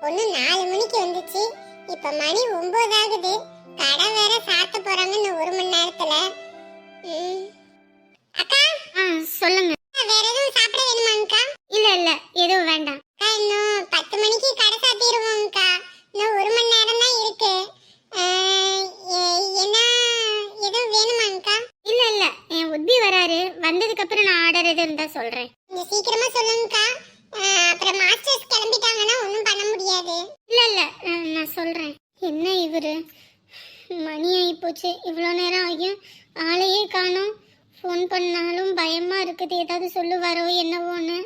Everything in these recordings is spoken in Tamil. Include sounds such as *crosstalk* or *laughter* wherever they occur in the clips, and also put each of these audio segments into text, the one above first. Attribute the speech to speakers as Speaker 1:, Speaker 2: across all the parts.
Speaker 1: பொண்ணு நாலு மணிக்கு வந்துச்சு. இப்ப மணி ஒன்பது ஆகுது. கடை வேற சாத்த போறாங்க இன்னும் ஒரு மணி நேரத்துல. அக்கா?
Speaker 2: சொல்லுங்க.
Speaker 1: வேற எதுவும் சாப்பிட வேணுமாங்கக்கா
Speaker 2: இல்ல இல்ல எதுவும் வேண்டாம்.
Speaker 1: அக்கா இன்னும் பத்து மணிக்கு கடை சாத்திடுவோம்க்கா இன்னும் ஒரு மணி நேரம் தான் இருக்கு. என்ன எதுவும் வேணுமாங்கக்கா
Speaker 2: இல்ல இல்ல என் உத்தி வராரு. வந்ததுக்கு அப்புறம் நான் ஆர்டர் எது இருந்தா சொல்றேன்.
Speaker 1: சீக்கிரமா சொல்லுங்கக்கா அப்புறம் மாஸ்டர்ஸ் கிளம்பிட்டாங்கன்னா ஒன்றும் பண்ண முடியாது.
Speaker 2: இல்ல இல்ல. நான் நான் சொல்றேன். என்ன இவரு? மணி ஆகி போச்சு இவ்வளோ நேரம் ஆகியும் ஆளையே காணோம். ஃபோன் பண்ணாலும் பயமா இருக்குது. ஏதாவது சொல்லுவாரோ என்னவோன்னு.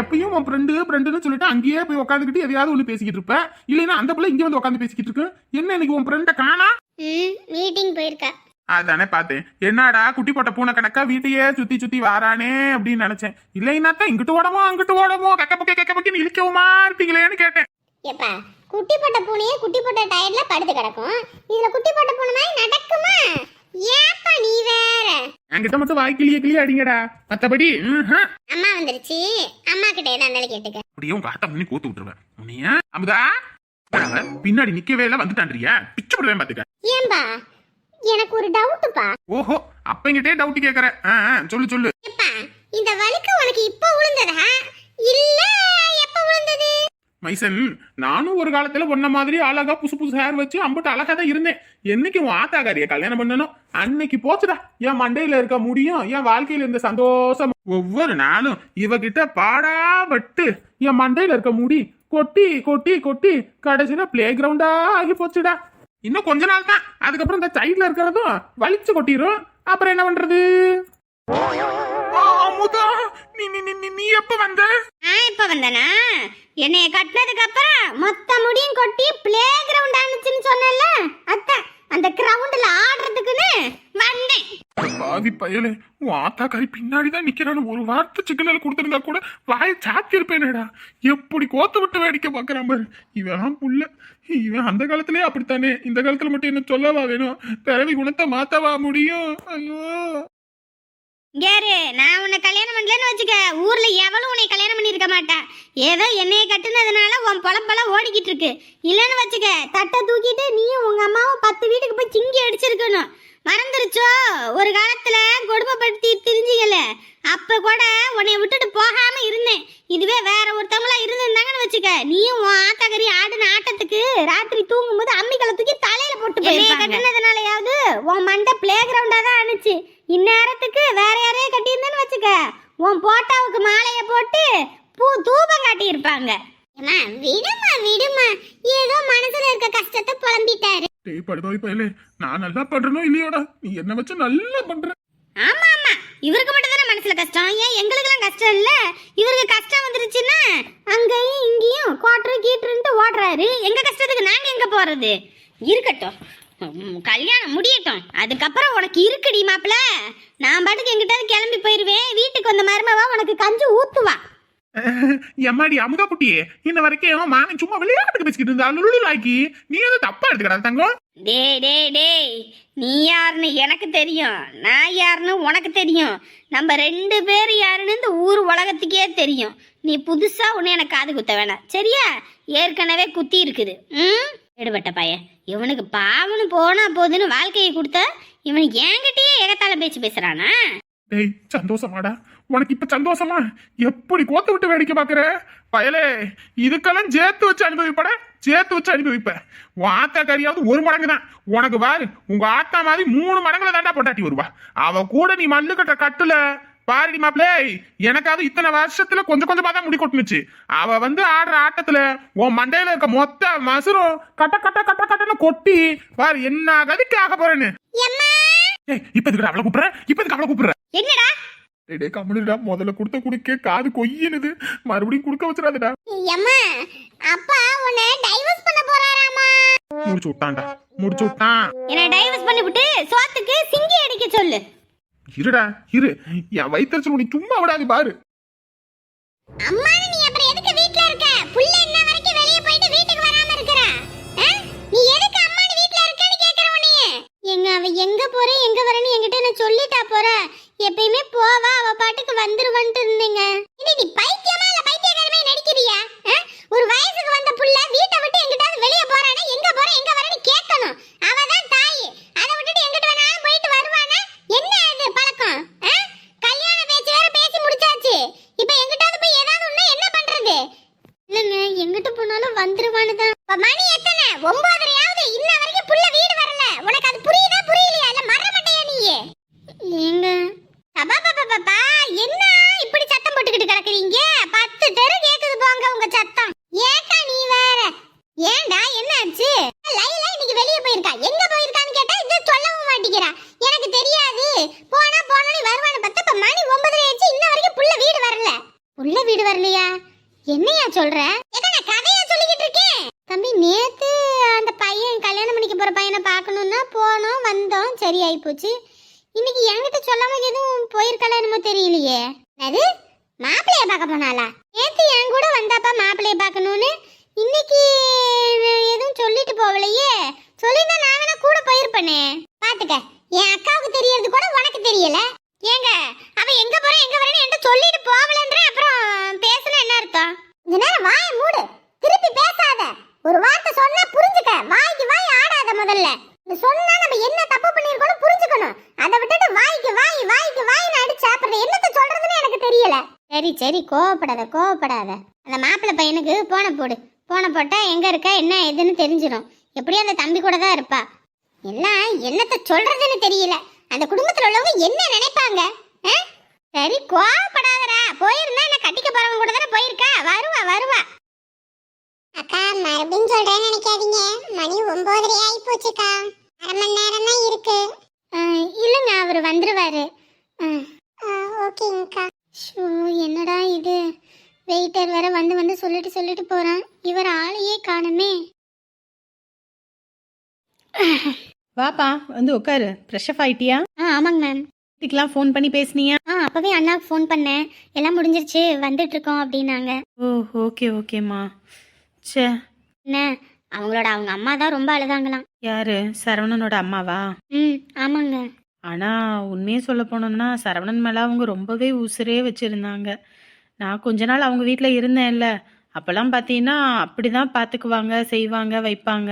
Speaker 3: எப்பயும் உன் ஃப்ரெண்டு ஃப்ரெண்டுன்னு சொல்லிட்டு அங்கேயே போய் உட்காந்துக்கிட்டு எதையாவது ஒன்று பேசிக்கிட்டு இருப்ப? இல்லைன்னா அந்த பிள்ளை இங்கே வந்து உட்காந்து பேசிக்கிட்டு இருக்கு. என்ன இன்னைக்கு உன் ஃப்ரெண்டை காணா?
Speaker 2: ம் மீட்டிங் போயிருக்கா.
Speaker 3: அதானே பார்த்தேன். என்னடா குட்டி போட்ட பூனை கணக்கா வீட்டையே சுத்தி சுத்தி வாரானே அப்படின்னு நினைச்சேன். இல்லைன்னாக்கா இங்கிட்டு ஓடமோ அங்கிட்டு ஓடமோ கக்க பக்க கக்க பக்கன்னு இழிக்கவுமா இருப்பீங்களேன்னு கேட்டேன்.
Speaker 2: ஏப்பா குட்டி போட்ட பூனையே குட்டி போட்ட டயர்ல படுத்து கிடக்கும். இதுல குட்டி போட்ட பூனை மாதிரி நடக்குமா? ஏப்பா நீ வேற?
Speaker 3: என்கிட்ட மட்டும் வாய் கிளிய கிளிய அடிங்கடா. மத்தபடி.
Speaker 2: அம்மா வந்துருச்சு. அம்மா கிட்ட ஏதா இருந்தாலும் கேட்டுக்க.
Speaker 3: அப்படியே உங்க ஆத்தா பண்ணி கோத்து விட்டுருவேன். உன்னைய? அமுதா? பின்னாடி நிக்கவே இல்லை வந்துட்டான்றியா? பிச்சு போடுவேன் பாத்துக்க.
Speaker 2: ஏன்பா எனக்கு ஒரு டவுட்டுப்பா
Speaker 3: ஓஹோ அப்பங்கிட்டே டவுட் கேக்குற. சொல்லு சொல்லு.
Speaker 2: இந்த வழுக்கு உனக்கு இப்ப விழுந்ததா இல்ல எப்ப விழுந்தது
Speaker 3: மைசன் நானும் ஒரு காலத்துல ஒன்ன மாதிரி அழகா புசு புசு ஹேர் வச்சு அம்புட்டு அழகா தான் இருந்தேன். என்னைக்கு உன் ஆத்தாக்காரிய கல்யாணம் பண்ணணும்? அன்னைக்கு போச்சுடா. என் மண்டையில இருக்க முடியும் என் வாழ்க்கையில இருந்த சந்தோஷம். ஒவ்வொரு நாளும் இவகிட்ட பாடா பட்டு என் மண்டையில இருக்க முடி கொட்டி கொட்டி கொட்டி கடைசியில பிளே கிரவுண்டா ஆகி போச்சுடா. இன்னும் கொஞ்ச நாள் தான். அதுக்கப்புறம் இந்த சைட்ல இருக்கிறதும் வலிச்சு கொட்டிரும். அப்புறம் என்ன பண்றது? அமுதா நீ நீ நீ- நீ- எப்ப வந்த?
Speaker 2: நான் இப்ப வந்தனா? என்னைய கட்டினதுக்கு அப்புறம் மொத்த முடியும் கொட்டி பிளே கிரவுண்ட் ஆனிச்சுன்னு சொன்னல அத்தை அந்த கிரவுண்ட்ல ஆடுறதுக்குன்னு வந்தேன்.
Speaker 3: பாவி பயலே உன் ஆத்தா கறி பின்னாடி தான் நிக்கிறான்னு ஒரு வார்த்தை சிக்கனல் கொடுத்திருந்தா கூட வாயை சாத்தி இருப்பேனேடா எப்படி கோத்து விட்டு வேடிக்கை பார்க்கறான் பாரு. இவன் புள்ள. இவன் அந்த காலத்திலே அப்படித்தானே? இந்த காலத்துல மட்டும் என்ன சொல்லவா வேணும்? பிறவி குணத்தை மாத்தவா முடியும்? ஐயோ.
Speaker 2: கேரு நான் உன்னை கல்யாணம் பண்ணலன்னு வச்சுக்க ஊர்ல எவளும் உன்னை கல்யாணம் பண்ணிருக்க மாட்டா. ஏதோ என்னைய கட்டுனதுனால உன் பொழப்பெல்லாம் ஓடிக்கிட்டு இருக்கு. இல்லைன்னு வச்சுக்க தட்டை தூக்கிட்டு நீயும் உங்க அம்மாவும் பத்து வீட்டுக்கு போய் சிங்கி அடிச்சிருக்கணும். மறந்துருச்சோ? ஒரு காலத்துல கொடுமைப்படுத்தி திரிஞ்சிக்கல. அப்ப கூட உன்னை விட்டுட்டு போகாம இருந்தேன். இதுவே வேற ஒருத்தவங்களா இருந்திருந்தாங்கன்னு வச்சுக்க. நீயும் உன் ஆத்தாக்கறி ஆடின ஆட்டத்துக்கு ராத்திரி தூங்கும்போது அம்மிக்கலை தூக்கி தலையில போட்டு போய் கட்டினதுனாலயாவது உன் மண்டை பிளே கிரவுண்டா தான் அனுச்சு இந்நேரத்துக்கு வேற யாரையே கட்டியிருந்தேன்னு வச்சுக்க. உன் போட்டாவுக்கு மாலைய போட்டு பூ தூபம் காட்டி இருப்பாங்க விடுமா விடுமா ஏதோ மனசுல இருக்க கஷ்டத்தை புலம்பிட்டாரு.
Speaker 3: டேய் படுபாவி பயலே நான் நல்லா பண்றனோ இல்லையோடா? நீ என்ன வச்சு நல்லா பண்ற.
Speaker 2: ஆமா ஆமா. இவருக்கு மட்டும் தானே மனசுல கஷ்டம். ஏன் எங்களுக்கெல்லாம் கஷ்டம் இல்ல? இவருக்கு கஷ்டம் வந்துருச்சுன்னா அங்கேயும் இங்கேயும் குவாட்ரு கீட்ருன்ட்டு ஓடுறாரு. எங்க கஷ்டத்துக்கு நாங்க எங்க போறது? இருக்கட்டும். கல்யாணம் முடியட்டும். அதுக்கப்புறம் உனக்கு இருக்குடி மாப்பிள நான் பாட்டுக்கு எங்கிட்டாவது கிளம்பி போயிருவேன். வீட்டுக்கு வந்த மருமவா உனக்கு கஞ்சி ஊத்துவா.
Speaker 3: எம்மாடி அமுதா குட்டியே இன்ன வரைக்கும் மாமன் சும்மா விளையாட்டுக்கு பேசிக்கிட்டு இருந்தா லுளு லாக்கி நீ எதுவும் தப்பா எடுத்துக்கிறா தங்கம்
Speaker 2: டேய் டேய் டேய் நீ யாருன்னு எனக்கு தெரியும் நான் யாருன்னு உனக்கு தெரியும் நம்ம ரெண்டு பேர் யாருன்னு இந்த ஊர் உலகத்துக்கே தெரியும் நீ புதுசா ஒன்று எனக்கு காது குத்த வேணாம் சரியா ஏற்கனவே குத்தி இருக்குது ம் எடுபட்ட பையன் இவனுக்கு பாவனு போனா போதுன்னு வாழ்க்கையை கொடுத்தா இவனுக்கு என்கிட்டயே ஏகத்தால பேச்சு பேசுறானா
Speaker 3: டேய் சந்தோஷமாடா உனக்கு இப்ப சந்தோஷமா? எப்படி கோத்து விட்டு வேடிக்கை பாக்குற பயலே இதுக்கெல்லாம் சேர்த்து வச்சு அனுபவிப்பட? சேர்த்து வச்சு அனுபவிப்ப. உன் ஆத்தா கறியாவது ஒரு மடங்கு தான் உனக்கு பாரு உங்க ஆத்தா மாதிரி மூணு மடங்குல தாண்டா பொட்டாட்டி வருவா. அவ கூட நீ மல்லு கட்ட கட்டுல பாருடி மாப்பிளே எனக்காவது இத்தனை வருஷத்துல கொஞ்சம் கொஞ்சமா தான் முடி கொட்டுனுச்சு. அவ வந்து ஆடுற ஆட்டத்துல உன் மண்டையில இருக்க மொத்த மசுரும் கட்ட கட்ட கட்ட கட்டன்னு கொட்டி பாரு என்ன கதிக்கு ஆக போறேன்னு. இப்ப எதுக்கு அவளை கூப்பிடுற? இப்ப எதுக்கு அவளை கூப்பிடுற?
Speaker 2: என்னடா?
Speaker 3: டேய் கம்முனுடா முதல்ல கொடுத்த குடிக்க காது கொய்யினுது. மறுபடியும் குடுக்க வச்சிடாதடா.
Speaker 2: அம்மா அப்பா உன்னை டைவர்ஸ் பண்ண போறாராமா?
Speaker 3: முடிச்சு விட்டான்டா முடிச்சு விட்டான்.
Speaker 2: என்ன டைவர்ஸ் பண்ணி விட்டு சோத்துக்கு சிங்கி அடிக்க சொல்லு.
Speaker 3: இருடா இரு. என் வயிற்றுச்சல் உனக்கு சும்மா விடாது பாரு.
Speaker 2: அம்மா நீ அப்புறம் எதுக்கு வீட்ல இருக்க? புள்ள இன்ன வரைக்கும் வெளிய போயிட்டு வீட்டுக்கு வராம இருக்கற? நீ எதுக்கு அம்மா வீட்ல இருக்கன்னு கேக்குற உன்னைய? எங்க அவ எங்க போற எங்க வரன்னு என்கிட்ட நான் சொல்லிட்டா போற? எப்பயுமே போவா அவ பாட்டுக்கு வந்துருவன்ட்டு இருந்தீங்க. இது நீ பைத்தியமா இல்ல பைத்தியக்காரமே நடிக்கிறியா?
Speaker 4: ஒரு வயசுக்கு வந்த புள்ள வீட்டை விட்டு எங்கிட்ட வெளியே போறானே எங்க போற எங்க வரன்னு கேட்கணும். அவ தான் தாய். அதை விட்டுட்டு எங்கிட்டு வேணாலும் போயிட்டு வருவானா? என்ன இது பழக்கம்? கல்யாண பேச்சு வேற பேசி முடிச்சாச்சு. இப்ப எங்கிட்டாவது போய் ஏதாவது ஒண்ணு என்ன பண்றது? இல்லங்க எங்கிட்டு போனாலும் வந்துருவானுதான். மணி எத்தனை? ஒன்பதரையாவது இன்ன வரைக்கும் புள்ள வீடு வரல. உனக்கு அது புரியுதா புரியலையா? சொல்லிருந்தா நான் வேணா கூட போயிருப்பேனே. பாத்துக்க என் அக்காவுக்கு தெரியறது கூட உனக்கு தெரியல. ஏங்க அவ எங்க போற எங்க வரேன்னு என்கிட்ட சொல்லிட்டு போகலன்ற அப்புறம் பேசுனா என்ன அர்த்தம்? இந்த நேரம் வாய மூடு திருப்பி பேசாத. ஒரு வார்த்தை சொன்னா புரிஞ்சுக்க வாய்க்கு வாய் ஆடாத முதல்ல. இது சொன்னா நம்ம என்ன தப்பு பண்ணிருக்கோம் புரிஞ்சுக்கணும். அதை விட்டுட்டு வாய்க்கு வாய் வாய்க்கு வாய் அடிச்சு அப்புறம் என்னத்த சொல்றதுன்னு எனக்கு தெரியல. சரி சரி கோவப்படாத கோவப்படாத. அந்த மாப்பிள்ளை பையனுக்கு போன போடு. போன போட்டா எங்க இருக்க என்ன ஏதுன்னு தெரிஞ்சிடும் எப்படியும் அந்த தம்பி கூட தான் இருப்பா. எல்லாம் என்னத்த சொல்றதுன்னு தெரியல. அந்த குடும்பத்துல உள்ளவங்க என்ன நினைப்பாங்க? சரி கோவப்படாதடா. போயிருந்தா என்ன கட்டிக்க போறவங்க கூட தானே போயிருக்கா? வருவா வருவா.
Speaker 1: அக்கா மறுபடியும் சொல்றேன்னு நினைக்காதீங்க. மணி ஒன்பதரை ஆகி போச்சுக்கா. அரை மணி நேரம் தான் இருக்கு.
Speaker 4: இல்லைங்க அவர் வந்துருவாரு. ஆ
Speaker 1: ஓகேங்கக்கா.
Speaker 4: ஷோ என்னடா இது? வெயிட்டர் வேற வந்து வந்து சொல்லிட்டு சொல்லிட்டு போறான். இவர் ஆளையே காணுமே.
Speaker 5: வாப்பா வந்து உட்காரு. Fresh up ஆயிட்டியா?
Speaker 4: ஆ ஆமாங்க மேம்.
Speaker 5: வீட்டுக்கெல்லாம் ஃபோன் பண்ணி பேசுனியா?
Speaker 4: ஆ அப்பவே அண்ணாவுக்கு ஃபோன் பண்ணேன். எல்லாம் முடிஞ்சிருச்சு வந்துட்டு இருக்கோம் அப்படின்னாங்க
Speaker 5: ஓ ஓகே ஓகேம்மா ச்சே.
Speaker 4: என்ன? அவங்களோட அவங்க அம்மா தான் ரொம்ப அழுதாங்களாம்.
Speaker 5: யாரு? சரவணனோட அம்மாவா?
Speaker 4: ம் ஆமாங்க.
Speaker 5: ஆனா உண்மையே சொல்ல போனோம்னா சரவணன் மேல அவங்க ரொம்பவே உசுரே வச்சிருந்தாங்க. நான் கொஞ்ச நாள் அவங்க வீட்டில் இருந்தேன்ல. அப்பெல்லாம் பார்த்தீங்கன்னா அப்படிதான் பார்த்துக்குவாங்க செய்வாங்க வைப்பாங்க.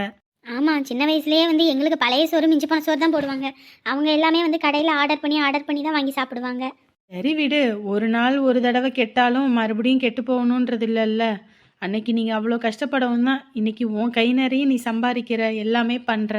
Speaker 4: ஆமாம் சின்ன வயசுலயே வந்து எங்களுக்கு பழைய சோறு மிஞ்சி போன சோறு தான் போடுவாங்க. அவங்க எல்லாமே வந்து கடையில் ஆர்டர் பண்ணி ஆர்டர் பண்ணி தான் வாங்கி சாப்பிடுவாங்க.
Speaker 5: சரி விடு. ஒரு நாள் ஒரு தடவை கெட்டாலும் மறுபடியும் கெட்டு போகணுன்றது இல்லைல்ல. அன்னைக்கு நீங்க அவ்வளோ கஷ்டப்படவும் தான். இன்னைக்கு உன் கை நிறைய நீ சம்பாதிக்கிற எல்லாமே பண்ற.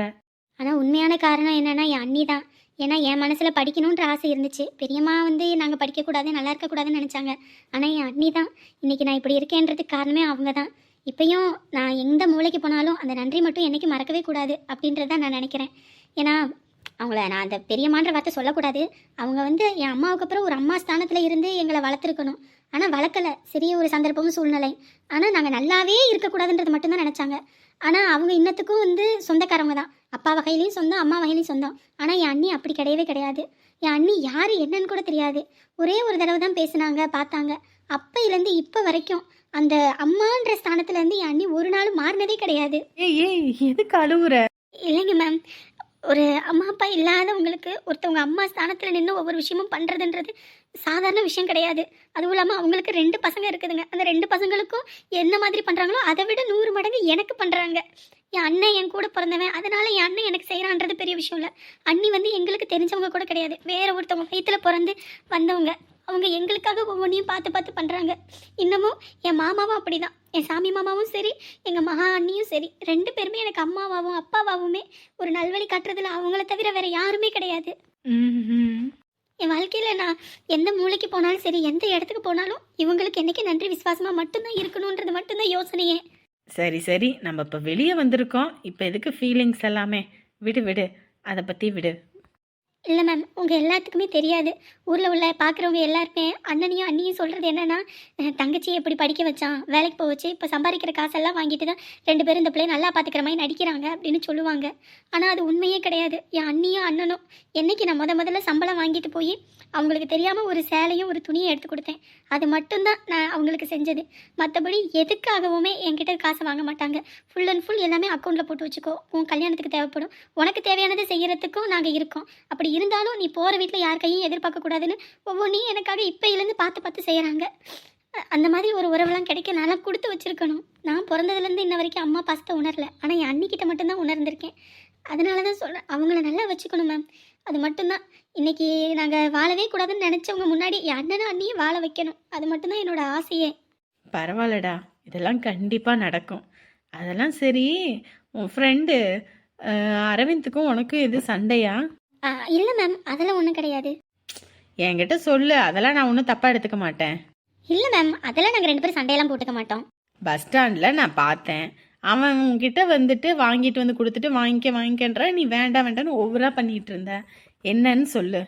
Speaker 4: ஆனால் உண்மையான காரணம் என்னன்னா என் அண்ணி தான். ஏன்னா என் மனசில் படிக்கணுன்ற ஆசை இருந்துச்சு. பெரியம்மா வந்து நாங்கள் படிக்கக்கூடாது நல்லா இருக்கக்கூடாதுன்னு நினச்சாங்க. ஆனால் என் அண்ணி தான். இன்னைக்கு நான் இப்படி இருக்கேன்றதுக்கு காரணமே அவங்க தான். இப்பயும் நான் எந்த மூளைக்கு போனாலும் அந்த நன்றி மட்டும் என்றைக்கும் மறக்கவே கூடாது அப்படின்றத நான் நினைக்கிறேன். ஏன்னா அவங்கள நான் அந்த பெரியம்மான்ற வார்த்தை சொல்லக்கூடாது. அவங்க வந்து என் அம்மாவுக்கு அப்புறம் ஒரு அம்மா ஸ்தானத்தில் இருந்து எங்களை வளர்த்துருக்கணும். ஆனால் வளர்க்கலை. சிறிய ஒரு சந்தர்ப்பமும் சூழ்நிலை. ஆனால் நாங்கள் நல்லாவே இருக்கக்கூடாதுன்றது மட்டும்தான் நினச்சாங்க. ஆனால் அவங்க இன்னத்துக்கும் வந்து சொந்தக்காரவங்க தான். அப்பா வகையிலையும் சொந்தம் அம்மா வகையிலையும் சொந்தம். ஆனால் என் அண்ணி அப்படி கிடையவே கிடையாது. என் அண்ணி யார் என்னன்னு கூட தெரியாது. ஒரே ஒரு தடவை தான் பேசுனாங்க பார்த்தாங்க. அப்பையிலேருந்து இப்போ வரைக்கும் அந்த அம்மான்ற ஸ்தானத்துலேருந்து என் அண்ணி ஒரு நாளும் மாறினதே கிடையாது.
Speaker 5: ஏய் ஏய் எதுக்கு அழுவுற?
Speaker 4: இல்லைங்க மேம் ஒரு அம்மா அப்பா இல்லாதவங்களுக்கு ஒருத்தவங்க அம்மா ஸ்தானத்தில் நின்று ஒவ்வொரு விஷயமும் பண்ணுறதுன்றது சாதாரண விஷயம் கிடையாது. அதுவும் இல்லாமல் அவங்களுக்கு ரெண்டு பசங்க இருக்குதுங்க. அந்த ரெண்டு பசங்களுக்கும் என்ன மாதிரி பண்ணுறாங்களோ அதை விட நூறு மடங்கு எனக்கு பண்ணுறாங்க என் அண்ணன் என் கூட பிறந்தவன் அதனால என் அண்ணன் எனக்கு செய்கிறான்றது பெரிய விஷயம் இல்லை. அண்ணி வந்து எங்களுக்கு தெரிஞ்சவங்க கூட கிடையாது. வேற ஒருத்தவங்க வயிற்றுல பிறந்து வந்தவங்க. அவங்க எங்களுக்காக ஒவ்வொன்றையும் பார்த்து பார்த்து பண்ணுறாங்க இன்னமும் என் மாமாவும் அப்படிதான். என் சாமி மாமாவும் சரி எங்கள் மகா அண்ணியும் சரி. ரெண்டு பேருமே எனக்கு அம்மாவாகவும் அப்பாவாகவுமே ஒரு நல்வழி காட்டுறதுல அவங்கள தவிர வேற யாருமே கிடையாது. என் வாழ்க்கையில் நான் எந்த மூளைக்கு போனாலும் சரி எந்த இடத்துக்கு போனாலும் இவங்களுக்கு என்னைக்கு நன்றி விசுவாசமாக மட்டும்தான் இருக்கணுன்றது மட்டும்தான் யோசனையே.
Speaker 5: சரி சரி. நம்ம இப்போ வெளியே வந்திருக்கோம். இப்போ எதுக்கு ஃபீலிங்ஸ் எல்லாமே? விடு விடு. அதை பற்றி விடு.
Speaker 4: இல்லை மேம் உங்கள் எல்லாத்துக்குமே தெரியாது. ஊரில் உள்ள பார்க்குறவங்க எல்லாருமே அண்ணனையும் அண்ணியும் சொல்கிறது என்னென்னா தங்கச்சியை எப்படி படிக்க வச்சான் வேலைக்கு போக வச்சு இப்போ சம்பாதிக்கிற காசெல்லாம் வாங்கிட்டு தான் ரெண்டு பேரும் இந்த பிள்ளைய நல்லா பார்த்துக்கிற மாதிரி நடிக்கிறாங்க அப்படின்னு சொல்லுவாங்க. ஆனால் அது உண்மையே கிடையாது. என் அண்ணியும் அண்ணனும் என்னைக்கு நான் முத முதல்ல சம்பளம் வாங்கிட்டு போய் அவங்களுக்கு தெரியாமல் ஒரு சேலையும் ஒரு துணியும் எடுத்து கொடுத்தேன். அது மட்டும்தான் நான் அவங்களுக்கு செஞ்சது. மற்றபடி எதுக்காகவுமே என்கிட்ட காசை வாங்க மாட்டாங்க. ஃபுல் அண்ட் ஃபுல் எல்லாமே அக்கௌண்ட்டில் போட்டு வச்சுக்கோ. உன் கல்யாணத்துக்கு தேவைப்படும். உனக்கு தேவையானதை செய்கிறதுக்கும் நாங்கள் இருக்கோம். அப்படி இருந்தாலும் நீ போகிற வீட்டில் யார் கையும் எதிர்பார்க்க கூடாதுன்னு ஒவ்வொன்றையும் எனக்காக இப்போயிலேருந்து பார்த்து பார்த்து செய்கிறாங்க அந்த மாதிரி ஒரு உறவெல்லாம் கிடைக்க நல்லா கொடுத்து வச்சுருக்கணும். நான் பிறந்ததுலேருந்து இன்ன வரைக்கும் அம்மா பாசத்தை உணரல. ஆனால் என் அண்ணிக்கிட்ட மட்டும்தான் உணர்ந்திருக்கேன். அதனால தான் சொல்கிறேன் அவங்கள நல்லா வச்சுக்கணும் மேம் அது மட்டும்தான். இன்றைக்கி நாங்கள் வாழவே கூடாதுன்னு நினச்சவங்க முன்னாடி என் அண்ணனும் அண்ணியும் வாழ வைக்கணும். அது மட்டும்தான் என்னோட ஆசையே.
Speaker 5: பரவாயில்லடா. இதெல்லாம் கண்டிப்பாக நடக்கும். அதெல்லாம் சரி உன் ஃப்ரெண்டு அரவிந்துக்கும் உனக்கும் எது சண்டையா?
Speaker 4: இல்லை மேம் அதெல்லாம் ஒன்றும் கிடையாது.
Speaker 5: என்கிட்ட சொல்லு. அதெல்லாம் நான் ஒன்றும் தப்பாக எடுத்துக்க மாட்டேன்.
Speaker 4: இல்லை மேம் அதெல்லாம் நாங்கள் ரெண்டு பேரும் சண்டையெல்லாம் போட்டுக்க மாட்டோம்.
Speaker 5: பஸ் ஸ்டாண்டில் நான் பார்த்தேன். அவன் உன்கிட்ட வந்துட்டு வாங்கிட்டு வந்து கொடுத்துட்டு வாங்கிக்க வாங்கிக்கன்ற. நீ வேண்டாம் வேண்டாம்னு ஓவராக பண்ணிட்டு இருந்த. என்னன்னு சொல்லு.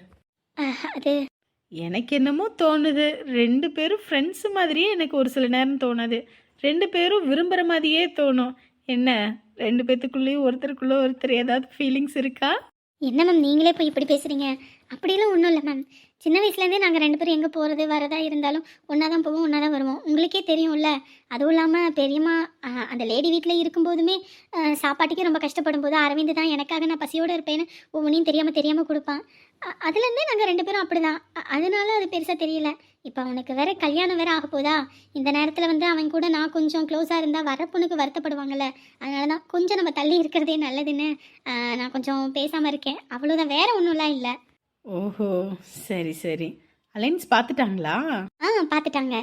Speaker 4: அது
Speaker 5: எனக்கு என்னமோ தோணுது. ரெண்டு பேரும் ஃப்ரெண்ட்ஸ் மாதிரியே எனக்கு ஒரு சில நேரம் தோணுது. ரெண்டு பேரும் விரும்புகிற மாதிரியே தோணும். என்ன? ரெண்டு பேத்துக்குள்ளேயும் ஒருத்தருக்குள்ள ஒருத்தர் ஏதாவது ஃபீலிங்ஸ் இருக்கா?
Speaker 4: என்ன மேம் நீங்களே போய் இப்படி பேசுகிறீங்க அப்படிலாம் ஒன்றும் இல்லை மேம் சின்ன வயசுலேருந்தே நாங்கள் ரெண்டு பேரும் எங்கே போகிறது வரதா இருந்தாலும் ஒன்றா தான் போவோம் ஒன்றா தான் வருவோம். உங்களுக்கே தெரியும்ல அதுவும் இல்லாமல் பெரியம்மா அந்த லேடி வீட்டில் இருக்கும்போதுமே சாப்பாட்டுக்கே ரொம்ப கஷ்டப்படும் போது அரவிந்த் தான் எனக்காக நான் பசியோடு இருப்பேன்னு ஒவ்வொன்றையும் தெரியாமல் தெரியாமல் கொடுப்பான். அதுலேருந்தே நாங்கள் ரெண்டு பேரும் அப்படி தான் அதனால அது பெருசாக தெரியல. இப்போ அவனுக்கு வேற கல்யாணம் வேற ஆக போதா? இந்த நேரத்தில் வந்து அவன் கூட நான் கொஞ்சம் க்ளோஸாக இருந்தால் வர பொண்ணுக்கு வருத்தப்படுவாங்கல்ல. அதனால தான் கொஞ்சம் நம்ம தள்ளி இருக்கிறதே நல்லதுன்னு நான் கொஞ்சம் பேசாமல் இருக்கேன். அவ்வளோதான் வேற ஒன்றும்லாம் இல்லை.
Speaker 5: ஓஹோ. சரி சரி. அலைன்ஸ் பார்த்துட்டாங்களா
Speaker 4: ஆ பார்த்துட்டாங்க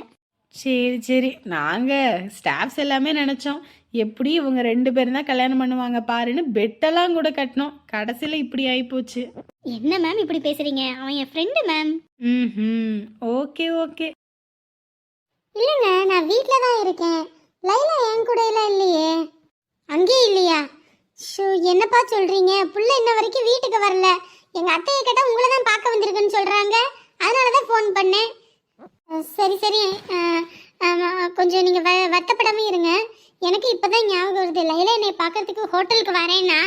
Speaker 5: சரி சரி. நாங்கள் ஸ்டாஃப்ஸ் எல்லாமே நினச்சோம். எப்படி இவங்க ரெண்டு பேரும் தான் கல்யாணம் பண்ணுவாங்க பாருன்னு பெட்டெல்லாம் கூட கட்டினோம். கடைசியில் இப்படி ஆகிப்போச்சு
Speaker 4: என்ன மேம் இப்படி பேசுறீங்க? அவன் என் ஃப்ரெண்டு மேம்
Speaker 5: ம் ஓகே ஓகே.
Speaker 1: இல்லைங்க நான் வீட்டில் தான் இருக்கேன். லைலா என் கூட எல்லாம் இல்லையே. அங்கேயே இல்லையா? ஷோ என்னப்பா சொல்றீங்க? புள்ள இன்ன வரைக்கும் வீட்டுக்கு வரல. எங்க அத்தையை கேட்டா உங்களை தான் பார்க்க வந்திருக்குன்னு சொல்றாங்க. அதனால தான் ஃபோன் பண்ணேன். சரி சரி. கொஞ்சம் நீங்க வ வருத்தப்படாம இருங்க. எனக்கு இப்பதான் ஞாபகம் வருது. லைலா என்னை பார்க்கறதுக்கு ஹோட்டலுக்கு வரேன்னா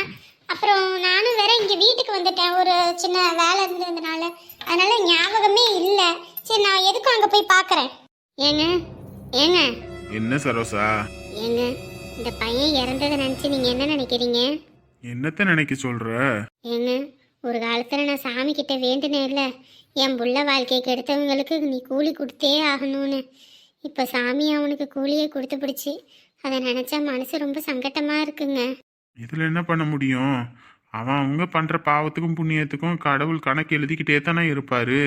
Speaker 1: அப்புறம் நானும் வேற இங்க வீட்டுக்கு வந்துட்டேன். ஒரு சின்ன வேலை இருந்ததுனால. அதனால ஞாபகமே இல்லை. சரி நான் எதுக்கும் அங்க போய் பார்க்கறேன் ஏங்க ஏங்க.
Speaker 3: என்ன சரோசா?
Speaker 1: ஏங்க இந்த பையன் இறந்ததை நினச்சி நீங்கள் என்ன நினைக்கிறீங்க?
Speaker 3: என்னத்த நினைக்க சொல்ற?
Speaker 1: ஏங்க ஒரு காலத்தில் நான் சாமி கிட்ட வேண்டினேன்ல. என் புள்ள வாழ்க்கையை கெடுத்தவங்களுக்கு நீ கூலி கொடுத்தே ஆகணும்னு. இப்போ சாமி அவனுக்கு கூலியை கொடுத்து பிடிச்சி அதை நினச்சா மனசு ரொம்ப சங்கட்டமாக இருக்குங்க.
Speaker 3: இதுல என்ன பண்ண முடியும்? அவன் அவங்க பண்ற பாவத்துக்கும் புண்ணியத்துக்கும் கடவுள் கணக்கு எழுதிக்கிட்டே தானே இருப்பாரு.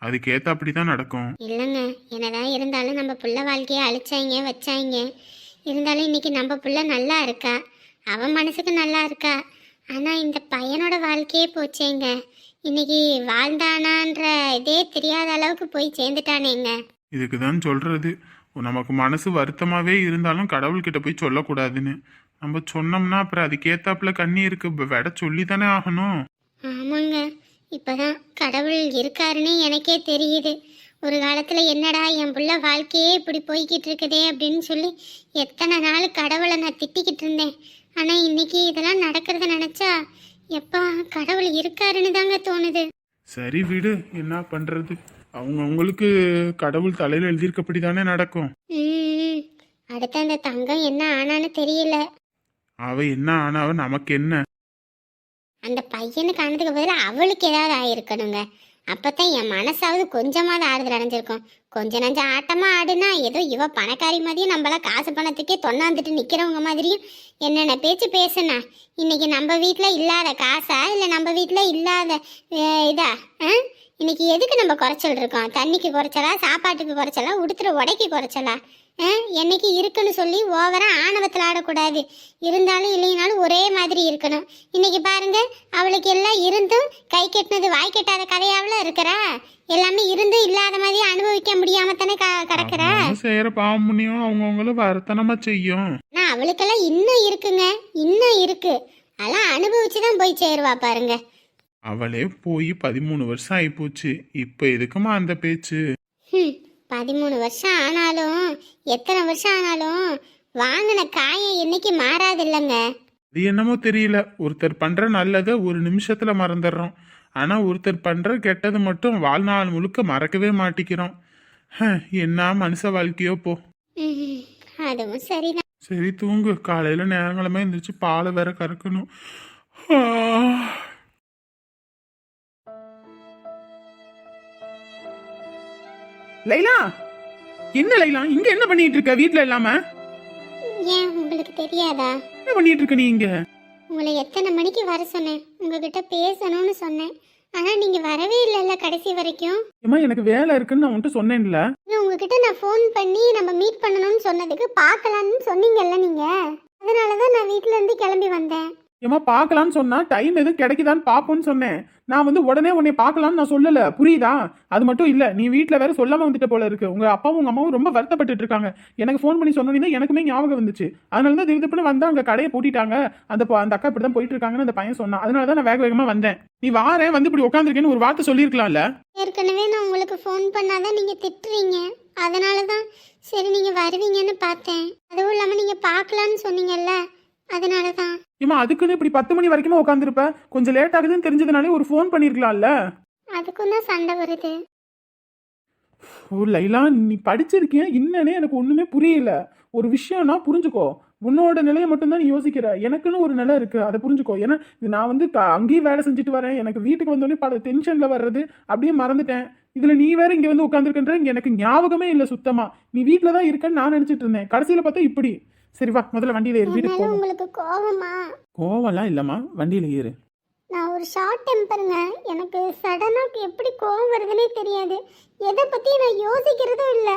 Speaker 3: அதுக்கேத்த அப்படிதான் நடக்கும்.
Speaker 1: இல்லைங்க. என்னதான் இருந்தாலும் நம்ம புள்ள வாழ்க்கையை அழிச்சாங்க வச்சாங்க. இருந்தாலும் இன்னைக்கு நம்ம புள்ள நல்லா இருக்கா? அவன் மனசுக்கு நல்லா இருக்கா? ஆனால் இந்த பையனோட வாழ்க்கையே போச்சேங்க. இன்னைக்கு வாழ்ந்தானான்ற இதே தெரியாத அளவுக்கு போய் சேர்ந்துட்டானேங்க.
Speaker 3: இதுக்கு தான் சொல்றது. நமக்கு மனசு வருத்தமாவே இருந்தாலும் கடவுள்கிட்ட போய் சொல்லக்கூடாதுன்னு. நம்ம சொன்னோம்னா அப்புறம் அதுக்கேத்தாப்புல கண்ணீருக்கு. விட சொல்லி தானே ஆகணும்.
Speaker 1: ஆமாங்க. இப்போதான் கடவுள் இருக்காருன்னு எனக்கே தெரியுது. ஒரு காலத்தில் என்னடா என் புள்ள வாழ்க்கையே இப்படி போய்கிட்டு இருக்குதே அப்படின்னு சொல்லி எத்தனை நாள் கடவுளை நான் திட்டிக்கிட்டு இருந்தேன். ஆனால் இன்னைக்கு இதெல்லாம் நடக்கிறத நினச்சா எப்பா கடவுள் இருக்காருன்னு தாங்க தோணுது.
Speaker 3: சரி விடு என்ன பண்றது? அவங்க அவங்களுக்கு கடவுள் தலையில எழுதியிருக்கப்படி தானே நடக்கும்.
Speaker 1: ம் அடுத்து அந்த தங்கம் என்ன ஆனான்னு தெரியல.
Speaker 3: அவ என்ன ஆனாவ நமக்கு என்ன?
Speaker 1: அந்த பையனுக்கு ஆனதுக்கு பதிலாக அவளுக்கு ஏதாவது ஆயிருக்கணுங்க. அப்பதான் என் மனசாவது கொஞ்சமாவது ஆறுதல் அடைஞ்சிருக்கும். கொஞ்ச நஞ்ச ஆட்டமா ஆடுனா ஏதோ இவ பணக்காரி மாதிரியும் நம்மள காசு பணத்துக்கே தொண்ணாந்துட்டு நிக்கிறவங்க மாதிரியும் என்னென்ன பேச்சு பேசுனா? இன்னைக்கு நம்ம வீட்டில் இல்லாத காசா? இல்லை நம்ம வீட்டில் இல்லாத இதா? ஆ? இன்னைக்கு எதுக்கு நம்ம குறைச்சல் இருக்கோம்? தண்ணிக்கு குறைச்சலா? சாப்பாட்டுக்கு குறைச்சலா? உடுத்துற உடைக்கு குறைச்சலா? என்னைக்கு இருக்குன்னு சொல்லி ஓவரா ஆணவத்தில் ஆடக்கூடாது. இருந்தாலும் இல்லைனாலும் ஒரே மாதிரி இருக்கணும். இன்னைக்கு பாருங்க அவளுக்கு எல்லாம் இருந்தும் கை கெட்டினது வாய் கெட்டாத கதையாவில் இருக்கிறா. எல்லாமே இருந்தும் இல்லாத மாதிரி அனுபவிக்க முடியாம தானே கிடக்குறா.
Speaker 3: செய்யற பாவம் புண்ணியம் அவங்கவுங்கள வருத்தனமா செய்யும்.
Speaker 1: ஆனா அவளுக்கெல்லாம் இன்னும் இருக்குங்க இன்னும் இருக்கு. அதெல்லாம் அனுபவிச்சு தான் போய் சேருவா பாருங்க.
Speaker 3: அவளே போய் பதிமூணு வருஷம் ஆயிப்போச்சு. இப்ப எதுக்குமா அந்த பேச்சு?
Speaker 1: பதிமூணு வருஷம் ஆனாலும் எத்தனை வருஷம் ஆனாலும் வாங்கின காயம் என்னைக்கு மாறாது இல்லைங்க
Speaker 3: அது என்னமோ தெரியல. ஒருத்தர் பண்ற நல்லதை ஒரு நிமிஷத்துல மறந்துடுறோம். ஆனா ஒருத்தர் பண்ற கெட்டது மட்டும் வாழ்நாள் முழுக்க மறக்கவே மாட்டிக்கிறோம். என்ன மனுஷ வாழ்க்கையோ போ.
Speaker 1: அதுவும் சரிதான்.
Speaker 3: சரி தூங்கு. காலையில நேரங்களமே எந்திரிச்சு பாலை வேற கறக்கணும். லைலா! என்ன லைலா? இங்க என்ன பண்ணிட்டு இருக்க? வீட்ல இல்லாம?
Speaker 1: ஏன் உங்களுக்கு தெரியாதா?
Speaker 3: என்ன பண்ணிட்டு இருக்க நீ இங்க?
Speaker 1: உங்களை எத்தனை மணிக்கு வர சொன்னேன். உங்ககிட்ட பேசணும்னு சொன்னேன். ஆனா நீங்க வரவே இல்லைல்ல கடைசி வரைக்கும்.
Speaker 3: ஏமா எனக்கு வேலை இருக்குன்னு நான் உன்கிட்ட சொன்னேன்ல.
Speaker 1: உங்ககிட்ட நான் ஃபோன் பண்ணி நம்ம மீட் பண்ணணும்னு சொன்னதுக்கு பார்க்கலான்னு சொன்னீங்கல்ல நீங்க. அதனால தான் நான் வீட்ல இருந்து கிளம்பி வந்தேன்.
Speaker 3: ஏமா பார்க்கலான்னு சொன்னா டைம் எதுவும் கிடைக்குதான்னு பார்ப்போன்னு சொன்னேன். நான் வந்து உடனே உன்னை பார்க்கலாம்னு நான் சொல்லல. புரியுதா? அது மட்டும் இல்ல நீ வீட்டில் வேற சொல்லாம வந்துட்ட போல இருக்கு. உங்க அப்பாவும் உங்க அம்மாவும் ரொம்ப வருத்தப்பட்டு இருக்காங்க. எனக்கு ஃபோன் பண்ணி சொன்னோன்னே எனக்குமே ஞாபகம் வந்துச்சு. அதனால தான் திருப்பி வந்தா அங்க கடையை பூட்டிட்டாங்க. அந்த அந்த அக்கா இப்படி தான் போயிட்டு இருக்காங்கன்னு அந்த பையன் சொன்னான். அதனால தான் நான் வேக வேகமா வந்தேன். நீ வாரேன் வந்து இப்படி உட்காந்துருக்கேன்னு ஒரு வார்த்தை சொல்லியிருக்கலாம்ல?
Speaker 1: ஏற்கனவே நான் உங்களுக்கு ஃபோன் பண்ணாதான் நீங்க திட்டுறீங்க. அதனால தான் சரி நீங்க வருவீங்கன்னு பார்த்தேன். அதுவும் இல்லாம நீங்க பார்க்கலான்னு சொன்னீங்கல்ல. அதனால தான்
Speaker 3: ஏமா அதுக்குன்னு இப்படி பத்து மணி வரைக்குமே உட்காந்துருப்ப கொஞ்சம் லேட் ஆகுதுன்னு தெரிஞ்சதுனாலே ஒரு ஃபோன் பண்ணிருக்கலாம்ல?
Speaker 1: அதுக்கும் தான் சண்டை வருது.
Speaker 3: ஓ லைலா நீ படிச்சிருக்கேன் என்னன்னே எனக்கு ஒண்ணுமே புரியல. ஒரு விஷயம்னா புரிஞ்சுக்கோ. உன்னோட நிலையை மட்டும்தான் நீ யோசிக்கிற. எனக்குன்னு ஒரு நிலை இருக்கு. அதை புரிஞ்சுக்கோ. ஏன்னா இது நான் வந்து க- அங்கேயும் வேலை செஞ்சுட்டு வரேன். எனக்கு வீட்டுக்கு வந்தோடனே பல டென்ஷன்ல வர்றது அப்படியே மறந்துட்டேன். இதுல நீ வேற இங்க வந்து உட்காந்துருக்கன்ற எனக்கு ஞாபகமே இல்லை சுத்தமா. நீ வீட்டில தான் இருக்கேன்னு நான் நினைச்சிட்டு இருந்தேன். கடைசியில பார்த்தா இப்படி. சரி வா முதல்ல வண்டியில ஏறு வீட்டுக்கு போவோம்
Speaker 1: உங்களுக்கு கோவமா?
Speaker 3: கோவம்லாம் இல்லம்மா வண்டியில ஏறு.
Speaker 1: நான் ஒரு ஷார்ட் டெம்பருங்க எனக்கு சடனாக எப்படி கோவம் வருதுன்னே தெரியாது. எதை பற்றி நான் யோசிக்கிறதும் இல்லை.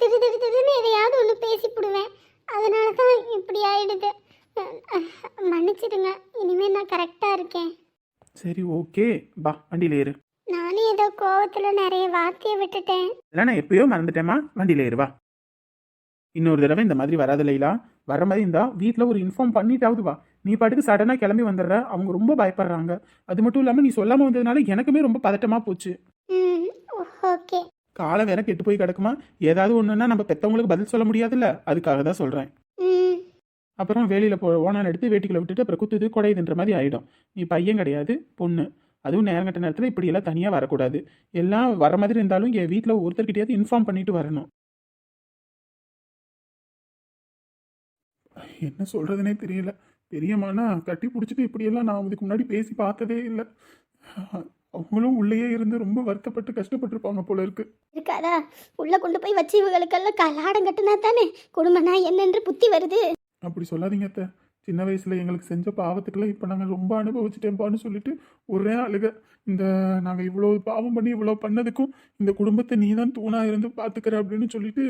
Speaker 1: திடு திடு திடுன்னு எதையாவது ஒன்று பேசிவிடுவேன் அதனால தான் இப்படி ஆயிடுது. மன்னிச்சிடுங்க. இனிமேல் நான் கரெக்டாக இருக்கேன்.
Speaker 3: சரி ஓகே. வா வண்டியில ஏறு.
Speaker 1: நானும் ஏதோ கோவத்தில் நிறைய வார்த்தையை விட்டுட்டேன்.
Speaker 3: இல்லை நான் எப்பயோ மறந்துட்டேம்மா. வண்டியில ஏறு வா. இன்னொரு தடவை இந்த மாதிரி வராது லைலா. வர மாதிரி இருந்தா வீட்டில் ஒரு இன்ஃபார்ம் பண்ணிட்டாவது வா. நீ பாட்டுக்கு சடனாக கிளம்பி வந்துடுற. அவங்க ரொம்ப பயப்படுறாங்க. அது மட்டும் இல்லாமல் நீ சொல்லாமல் வந்ததுனால எனக்குமே ரொம்ப பதட்டமாக போச்சு.
Speaker 1: ஓகே.
Speaker 3: காலம் வேற கெட்டு போய் கிடக்குமா? ஏதாவது ஒன்றுன்னா நம்ம பெற்றவங்களுக்கு பதில் சொல்ல முடியாதுல்ல? அதுக்காக தான் சொல்கிறேன் அப்புறம் வேலியில் போ ஓனான் எடுத்து வேட்டிக்குள்ள விட்டுட்டு அப்புறம் குத்துது குடையுதுன்ற மாதிரி ஆகிடும் நீ பையன் கிடையாது பொண்ணு. அதுவும் நேரங்கட்ட நேரத்தில் இப்படியெல்லாம் தனியாக வரக்கூடாது. எல்லாம் வர மாதிரி இருந்தாலும் என் வீட்டில் ஒருத்தர்கிட்டயாவது இன்ஃபார்ம் பண்ணிட்டு வரணும். என்ன சொல்கிறதுனே தெரியல. பெரியம்மானா கட்டி பிடிச்சிட்டு இப்படியெல்லாம் நான் இதுக்கு முன்னாடி பேசி பார்த்ததே இல்லை. அவங்களும் உள்ளேயே இருந்து ரொம்ப வருத்தப்பட்டு கஷ்டப்பட்டிருப்பாங்க போல இருக்கு.
Speaker 4: இருக்காதா? உள்ள கொண்டு போய் வச்சு இவங்களுக்கெல்லாம் கலாடம் கட்டுனா தானே? குடும்பம்னா என்னென்று புத்தி வருது.
Speaker 3: அப்படி சொல்லாதீங்க அத்தை. சின்ன வயசுல எங்களுக்கு செஞ்ச பாவத்துக்கெல்லாம் இப்போ நாங்கள் ரொம்ப அனுபவிச்சிட்டேன்ப்பான்னு சொல்லிட்டு ஒரே அழுக. இந்த நாங்கள் இவ்வளோ பாவம் பண்ணி இவ்வளோ பண்ணதுக்கும் இந்த குடும்பத்தை நீ தான் தூணா இருந்து பார்த்துக்கிற அப்படின்னு சொல்லிட்டு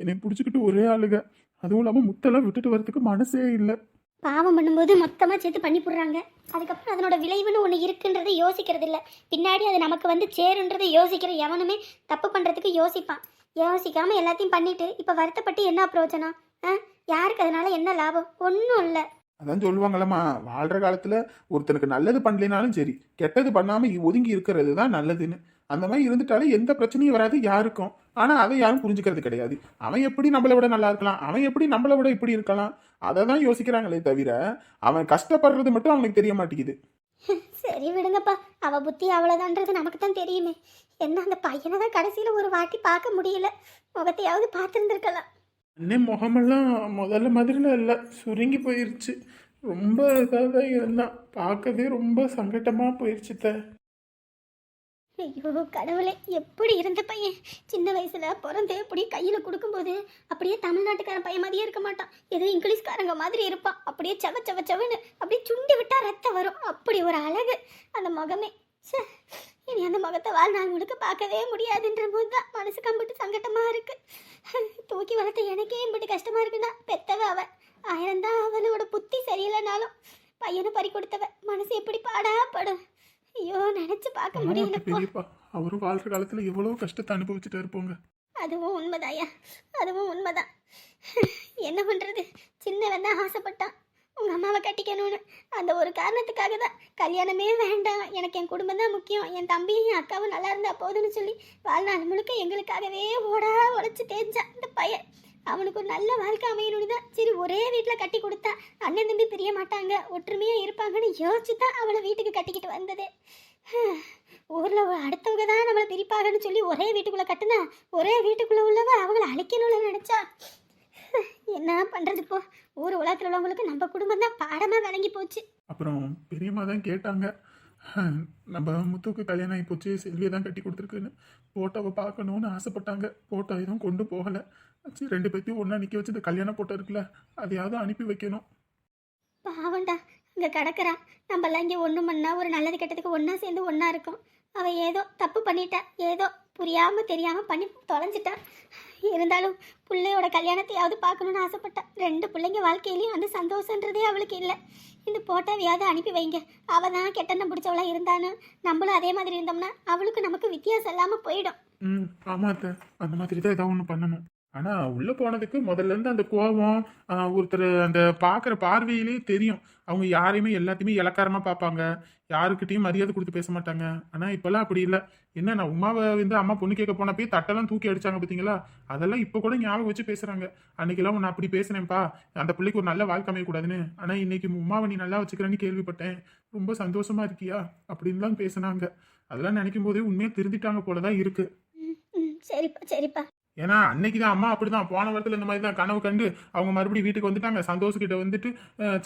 Speaker 3: என்னை பிடிச்சிக்கிட்டு ஒரே அழுக. அதுவும் இல்லாமல் முத்தெல்லாம் விட்டுட்டு வரதுக்கு மனசே இல்லை.
Speaker 4: பாவம் பண்ணும்போது மொத்தமாக சேர்த்து பண்ணி போடுறாங்க. அதுக்கப்புறம் அதனோட விளைவுன்னு ஒன்று இருக்குன்றதை யோசிக்கிறது இல்லை பின்னாடி அது நமக்கு வந்து சேருன்றதை யோசிக்கிற எவனுமே தப்பு பண்ணுறதுக்கு யோசிப்பான். யோசிக்காமல் எல்லாத்தையும் பண்ணிட்டு இப்போ வருத்தப்பட்டு என்ன பிரயோஜனம்? ஆ? யாருக்கு அதனால என்ன லாபம்? ஒன்றும் இல்லை.
Speaker 3: அதான் சொல்லுவாங்களம்மா வாழ்ற காலத்துல ஒருத்தனுக்கு நல்லது பண்ணலைனாலும் சரி கெட்டது பண்ணாம ஒதுங்கி இருக்கிறது தான் நல்லதுன்னு. அந்த மாதிரி இருந்துட்டாலே எந்த பிரச்சனையும் வராது யாருக்கும். ஆனா அதை யாரும் புரிஞ்சுக்கிறது கிடையாது. அவன் எப்படி நம்மளை விட நல்லா இருக்கலாம்? அவன் எப்படி நம்மளை விட இப்படி இருக்கலாம்? அதை தான் யோசிக்கிறாங்களே தவிர அவன் கஷ்டப்படுறது மட்டும் அவனுக்கு தெரிய மாட்டேங்குது. *laughs*
Speaker 4: சரி விடுங்கப்பா. அவ புத்தி அவ்வளோதான்றது நமக்கு தான் தெரியுமே. என்ன அந்த பையனை தான் கடைசியில் ஒரு வாட்டி பார்க்க முடியல. முகத்தையாவது பார்த்துருந்துருக்கலாம்.
Speaker 3: அண்ணே முகமெல்லாம் முதல்ல மாதிரிலாம் இல்லை. சுருங்கி போயிருச்சு. ரொம்ப இதாக தான் இருந்தான். பார்க்கவே ரொம்ப சங்கட்டமாக போயிருச்சு த.
Speaker 4: ஐயோ கடவுளே எப்படி இருந்த பையன்? சின்ன வயசுல பிறந்து இப்படி கையில கொடுக்கும்போது அப்படியே தமிழ்நாட்டுக்காரன் பையன் மாதிரியே இருக்க மாட்டான். ஏதோ இங்கிலீஷ்காரங்க மாதிரி இருப்பான். அப்படியே செவ செவ செவன்னு அப்படியே சுண்டி விட்டா ரத்தம் வரும். அப்படி ஒரு அழகு. அந்த முகமே ச்சே இனி அந்த முகத்தை வாழ்நாள் முழுக்க பார்க்கவே முடியாதுன்ற போது தான் மனசு கம்பிட்டு சங்கட்டமா இருக்கு. தூக்கி வளர்த்த எனக்கே இப்படி கஷ்டமா இருக்குன்னா பெத்தவ அவன். ஆயிரம் தான் அவளோட புத்தி சரியில்லைனாலும் பையனை பறி கொடுத்தவ மனசு எப்படி பாடாப்படும். ஐயோ நினைச்சு பார்க்க முடியல
Speaker 3: பெரியப்பா அவரும் வாழ்ற காலத்துல எவ்வளவு கஷ்டத்தை அனுபவிச்சுட்டு இருப்போங்க
Speaker 4: அதுவும் உண்மைதாயா அதுவும் உண்மைதான். என்ன பண்றது? சின்னவன் தான் ஆசைப்பட்டான். உங்க அம்மாவை கட்டிக்கணும்னு. அந்த ஒரு காரணத்துக்காக தான். கல்யாணமே வேண்டாம். எனக்கு என் குடும்பம் தான் முக்கியம். என் தம்பியும் என் அக்காவும் நல்லா இருந்தா போதும்னு சொல்லி வாழ்நாள் முழுக்க எங்களுக்காகவே ஓடா உழைச்சி தேய்ச்சான் இந்த பையன். அவனுக்கு ஒரு நல்ல வாழ்க்கை அமையணும்னு தான் சரி ஒரே வீட்டில் கட்டி கொடுத்தா அண்ணன் தம்பி பிரிய மாட்டாங்க ஒற்றுமையாக இருப்பாங்கன்னு யோசிச்சு தான் அவளை வீட்டுக்கு கட்டிக்கிட்டு வந்தது. ஊரில் அடுத்தவங்க தான் நம்மளை பிரிப்பாங்கன்னு சொல்லி ஒரே வீட்டுக்குள்ளே கட்டுனா ஒரே வீட்டுக்குள்ளே உள்ளவ அவங்கள அழிக்கணும்னு நினச்சா. என்ன பண்ணுறது இப்போ ஊர் உலகத்தில் உள்ளவங்களுக்கு நம்ம குடும்பம் தான் பாடமாக விளங்கி போச்சு.
Speaker 3: அப்புறம் பெரியம்மா தான் கேட்டாங்க நம்ம முத்துவுக்கு கல்யாணம் ஆகி போச்சு செல்வியை தான் கட்டி கொடுத்துருக்குன்னு போட்டோவை பார்க்கணும்னு ஆசைப்பட்டாங்க. போட்டோ எதுவும் கொண்டு போகலை. சரி ரெண்டு பேர்த்தையும் ஒன்றா நிற்க வச்சு இந்த கல்யாண போட்டோ இருக்குல்ல அதையாவது அனுப்பி வைக்கணும்.
Speaker 4: பாவண்டா இங்கே கிடக்கிறா. நம்மளாம் இங்கே ஒன்று மண்ணா ஒரு நல்லது கெட்டதுக்கு ஒன்றா சேர்ந்து ஒன்றா இருக்கும். அவள் ஏதோ தப்பு பண்ணிட்டா ஏதோ புரியாமல் தெரியாமல் பண்ணி தொலைஞ்சிட்டா. இருந்தாலும் பிள்ளையோட கல்யாணத்தையாவது பார்க்கணும்னு ஆசைப்பட்டா ரெண்டு பிள்ளைங்க வாழ்க்கையிலையும் அந்த சந்தோஷன்றதே அவளுக்கு இல்லை. இந்த போட்டாவையாவது அனுப்பி வைங்க. அவள் தான் கெட்டெண்ணம் பிடிச்சவளாக இருந்தான்னு நம்மளும் அதே மாதிரி இருந்தோம்னா அவளுக்கு நமக்கு வித்தியாசம் இல்லாமல் போயிடும்.
Speaker 3: ம் ஆமாம் அத்தை. அந்த மாதிரி தான் ஏதாவது ஒன்று பண்ணணும். ஆனா உள்ள போனதுக்கு முதல்ல இருந்து அந்த கோபம் ஒருத்தர் அந்த பார்க்குற பார்வையிலே தெரியும். அவங்க யாரையுமே எல்லாத்தையுமே இலக்காரமா பார்ப்பாங்க. யாருக்கிட்டையும் மரியாதை கொடுத்து பேச மாட்டாங்க. ஆனா இப்பெல்லாம் அப்படி இல்லை. என்ன நான் உமாவை வந்து அம்மா பொண்ணு கேட்க போனப்பயே தட்டெல்லாம் தூக்கி அடிச்சாங்க பார்த்தீங்களா அதெல்லாம் இப்போ கூட ஞாபகம் வச்சு பேசுறாங்க. அன்னைக்கெல்லாம் உன்னை அப்படி பேசினேன்ப்பா. அந்த பிள்ளைக்கு ஒரு நல்ல வாழ்க்கை அமையக்கூடாதுன்னு. ஆனா இன்னைக்கு உமாவை நீ நல்லா வச்சுக்கிறேன்னு கேள்விப்பட்டேன். ரொம்ப சந்தோஷமா இருக்கியா? அப்படின்லாம் பேசுனாங்க. அதெல்லாம் நினைக்கும் போதே உண்மையா திருந்திட்டாங்க போலதான் இருக்கு.
Speaker 4: சரிப்பா சரிப்பா.
Speaker 3: ஏன்னா அன்னைக்கு தான் அம்மா அப்படிதான். போன வாரத்துல இந்த மாதிரி தான் கனவு கண்டு அவங்க மறுபடியும் வீட்டுக்கு வந்துட்டாங்க. சந்தோஷ் கிட்ட வந்துட்டு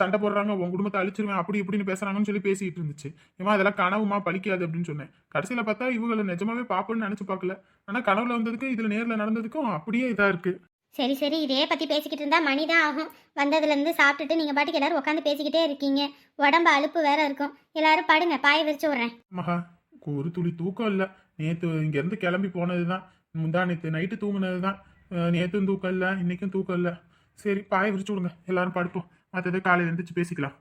Speaker 3: சண்டை போடுறாங்க. உன் குடும்பத்தை அழிச்சிருவேன். அப்படி இப்படின்னு பேசுறாங்கன்னு சொல்லி பேசிட்டு இருந்துச்சு. ஏமா அதெல்லாம் கனவுமா? பழிக்காது அப்படின்னு சொன்னேன். கடைசியில பார்த்தா இவங்களை நிஜமாவே பாப்போம்னு நினைச்சு பார்க்கல. ஆனா கனவுல வந்ததுக்கும் இதுல நேர்ல நடந்ததுக்கும் அப்படியே இதா இருக்கு.
Speaker 4: சரி சரி. இதே பத்தி பேசிக்கிட்டு இருந்தா மணி தான் ஆகும். வந்ததுல இருந்து சாப்பிட்டுட்டு நீங்க பாட்டுக்கு எல்லாரும் உட்காந்து பேசிக்கிட்டே இருக்கீங்க. உடம்பு அலுப்பு வேற இருக்கும். எல்லாரும் படுங்க. பாய விரிச்சு விடுறேன்.
Speaker 3: மகா ஒரு துளி தூக்கம் இல்ல. நேத்து இங்க இருந்து கிளம்பி போனதுதான். முந்தா நேற்று நைட்டு தூங்கினது தான் நேற்றும் தூக்கம் இல்லை இன்னைக்கும் தூக்கம் இல்லை சரி பாய விரிச்சு விடுங்க. எல்லாரும் படுப்போம். மற்றது காலையில் எழுந்திரிச்சு பேசிக்கலாம்.